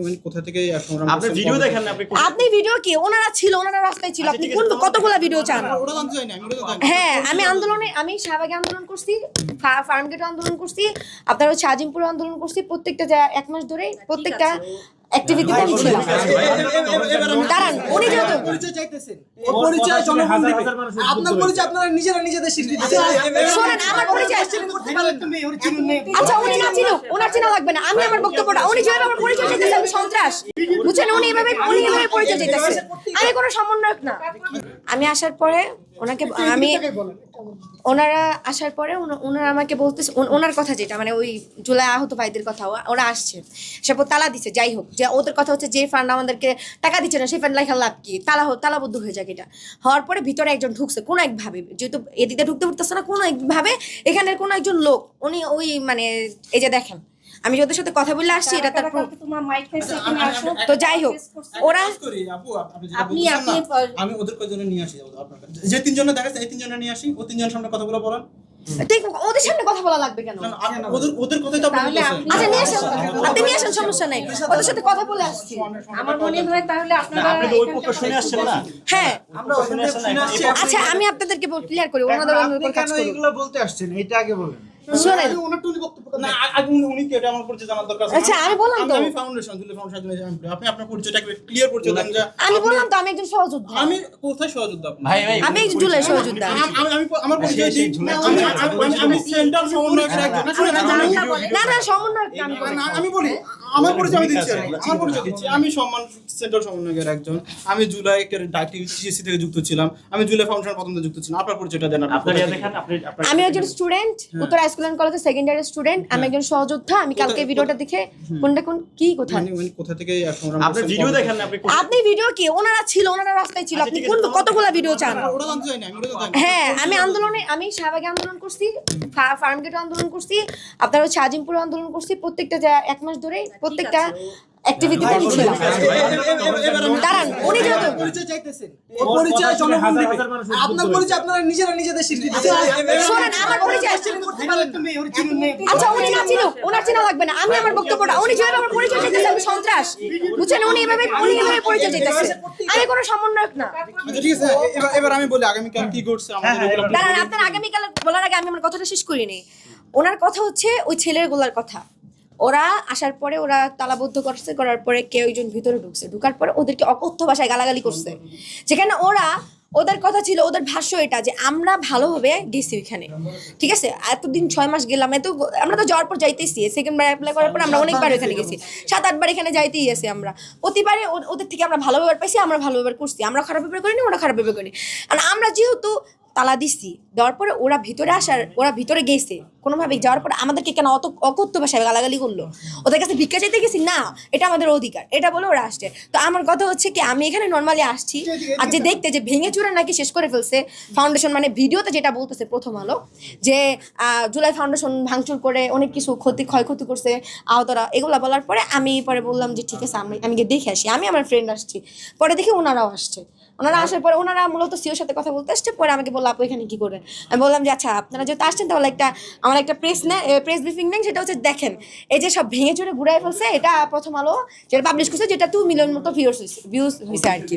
মানে কোথা থেকে আপনি ভিডিও দেখেন না আপনি ভিডিও কি? ওনারা ছিল ওনারা রাস্তায় ছিল। আচ্ছা, আপনি কোন আছে, ভিডিও চান? ওটা জানতে চাই না আমি ওটা জানতে চাই না। হ্যাঁ আমি আন্দোলনে আমি শাহবাগে আন্দোলন করছি আন্দোলন করছি আপনার হচ্ছে আজিমপুর আন্দোলন করছি প্রত্যেকটা এক মাস ধরে প্রত্যেকটা অ্যাক্টিভিটিতে আমি ছিলাম দাঁড়ান উনি যেহেতু পরিচয় চাইতেছেন এই পরিচয় জনগণ দিবে আপনার পরিচয় আপনারা নিজেরা নিজেদের স্বীকৃতি দিচ্ছেন শোনেন আমার পরিচয় করতে পারেন তুমি ওর চিনুন নেই আচ্ছা উনি না ছিল ওনার চেনা লাগবে না আমি আমার বক্তব্যটা উনি যেভাবে আমার পরিচয় চাইতেছে আমি সন্ত্রাস বুঝছেন উনি এভাবে উনি এভাবে পরিচয় চাইতেছে আমি কোনো সমন্বয়ক না আমি আসার পরে ওনাকে আমি ওনারা আসার পরে ওনারা আমাকে বলতেছে ওন- ওনার কথা যেটা মানে ওই জুলাই আহত ভাইদের কথা ওরা আসছে। সে পর তালা দিচ্ছে যাই হোক যে ওদের কথা হচ্ছে যে ফান্ড আমাদেরকে টাকা দিচ্ছে না সেই ফান্ড লেখা লাভ কি? তালা হোক তালাবদ্ধ হয়ে যাক এটা। হওয়ার পরে ভিতরে একজন ঢুকছে কোনো একভাবে যেহেতু এদিকে ঢুকতে পারতেছে না কোনো একভাবে এখানের কোনো একজন লোক উনি ওই মানে এই যে দেখেন আমি ওদের সাথে কথা বলে আসছি এটা তার proof। তোমার মাইক থেকে এখানে আসো। তো যাই হোক ওরা আপু, আপনি আপনি- আপনি আমি ওদের কয়জনে নিয়ে আসি আপনার কাছে। যে তিনজনে দেখাচ্ছে এই তিনজনে নিয়ে আসি ও তিনজনের সামনে কথাগুলো বলেন ঠিক ওদের সামনে কথা বলা লাগবে কেন? ওদের ওদের কথাই তো আপনি আচ্ছা নিয়ে আসেন আপনি নিয়ে আসেন সমস্যা নাই। ওদের সাথে কথা বলে আসছি। আমার মনে হয় তাহলে আপনারা আপনি ওই পক্ষ শুনে আসছেন না। হ্যাঁ। আমরা ওখান শুনে আসছি আচ্ছা আমি আপনাদেরকে ক্লিয়ার করি ওনাদের উপর কাজ কেন এগুলো বলতে আসছেন? এটা আগে বলেন। শোনেন? আচ্ছা, আমি বললাম তো। আমি ফাউন্ডেশন দিলে ফাউন্ডেশন আপনি আপনার পরিচয়টা ক্লিয়ার পরিচয় দেন আমি বললাম তো আমি একজন সহযোদ্ধা আমি কোথায় সহযোদ্ধা ভাই ভাই আমি একজন জুলাই সহযোদ্ধা আমি- আমি- আমি আমার পরিচয় সেই- সেই দিই। আমি- আমি- আমি- আমি একজন। না, সমন্বয়ক না, আমি বলি। আমার পরিচয় আমি দিচ্ছি আমার পরিচয় দিচ্ছি আমি সম্মান সেন্ট্রাল সমন্বয়কের একজন। আমি জুলাই এর সিএসসি থেকে যুক্ত ছিলাম। আমি জুলাই ফাউন্ডেশন প্রথম থেকে যুক্ত ছিলাম। আপনার পরিচয়টা দেন আপনি আপনার কোথা থেকে? দেখেন আপনি আপনার আমি একজন স্টুডেন্ট উত্তর স্কুল অ্যান্ড কলেজের সেকেন্ড ইয়ারের স্টুডেন্ট আমি একজন সহযোদ্ধা। আমি কালকে ভিডিওটা দেখে কোনটা কোন কি কোথায়? কোথা থেকে আপনি ভিডিও দেখেন আপনি আপনি ভিডিও কি? ওনারা ছিল ওনারা রাস্তায় ছিল। আপনি কোন কতগুলা ভিডিও চান। হ্যাঁ আমি আন্দোলনে আমি শাহবাগে আন্দোলন করছি ফার্মগেটে আন্দোলন করছি। আপনার হচ্ছে আজিমপুরে আন্দোলন করছি। প্রত্যেকটা এক মাস ধরে প্রত্যেকটা অ্যাক্টিভিটিতে আমি ছিলাম। দাঁড়ান উনি যেহেতু পরিচয় চাইতেছেন। পরিচয় জনগণ দিবে। আপনার পরিচয় আপনারা নিজেরা নিজেদের স্বীকৃতি দিচ্ছেন আমার পরিচয় করতে পারেন। তুমি ওর চিনুন নেই আচ্ছা উনি না ছিল ওনার চেনা লাগবে না আমি আমার বক্তব্যটা উনি যেভাবে আমার পরিচয় চাইতেছে আমি সন্ত্রাস। বুঝছেন উনি এভাবে উনি এভাবে পরিচয় চাইতেছে। আমি কোনো সমন্বয়ক না। আচ্ছা, ঠিক আছে এবার এবার আমি বলি আগামীকাল কি ঘটছে আমাদের দাঁড়ান আপনার আগামীকাল বলার আগে আমি আমার কথাটা শেষ করিনি। ওনার কথা হচ্ছে ওই ছেলের গোলার কথা। ওরা আসার পরে ওরা তালাবদ্ধ করছে করার পরে কেউ একজন ভিতরে ঢুকছে। ঢুকার পরে ওদেরকে অকথ্য ভাষায় গালাগালি করছে। যেখানে ওরা ওদের কথা ছিল ওদের ভাষ্য এটা যে আমরা ভালোভাবে গেছি ওইখানে। ঠিক আছে? এতদিন ছয় মাস গেলাম এত আমরা তো যাওয়ার পর যাইতেছি সেকেন্ড বার অ্যাপ্লাই করার পর আমরা অনেকবার ওইখানে গেছি। সাত আটবার এখানে যাইতেই আছি আমরা। প্রতিবারে ওদের থেকে আমরা ভালো ব্যবহার পাইছি আমরা ভালো ব্যবহার করছি। আমরা খারাপ ব্যবহার করিনি ওরা খারাপ ব্যবহার করিনি। আর আমরা যেহেতু তালা দিচ্ছি দেওয়ার পরে ওরা ভিতরে আসার ওরা ভিতরে গেছে। কোনোভাবে যাওয়ার পরে আমাদেরকে কেন অত অকথ্য ভাষায় গালাগালি করল? ওদের কাছে ভিক্ষা চাইতে গেছি? না এটা আমাদের অধিকার। এটা বলে ওরা আসছে। তো আমার কথা হচ্ছে কি আমি এখানে নর্মালি আসছি। আর যে দেখতে যে ভেঙে চুরে নাকি শেষ করে ফেলছে ফাউন্ডেশন মানে ভিডিওতে যেটা বলতেছে প্রথম আলো যে জুলাই ফাউন্ডেশন ভাঙচুর করে অনেক কিছু ক্ষতি ক্ষয়ক্ষতি করছে আহতরা এগুলো বলার পরে আমি পরে বললাম যে ঠিক আছে আমি আমি গিয়ে দেখে আসি। আমি আমার ফ্রেন্ড আসছি। পরে দেখি ওনারাও আসছে। ওনারা আসার পরে ওনারা মূলত সিওর সাথে কথা বলতে আসছে। পরে আমাকে বলল আপু এখানে কি করে? আমি বললাম যে আচ্ছা আপনারা যেহেতু আসছেন তাহলে একটা আমার একটা প্রেস নেয় প্রেস ব্রিফিং নেন সেটা হচ্ছে দেখেন, এই যে সব ভেঙে চড়ে ঘুরাই ফেলছে, এটা প্রথম আলো যেটা পাবলিশ করছে, যেটা টু মিলিয়ন মতো ভিউস ভিউজ হয়েছে আর কি।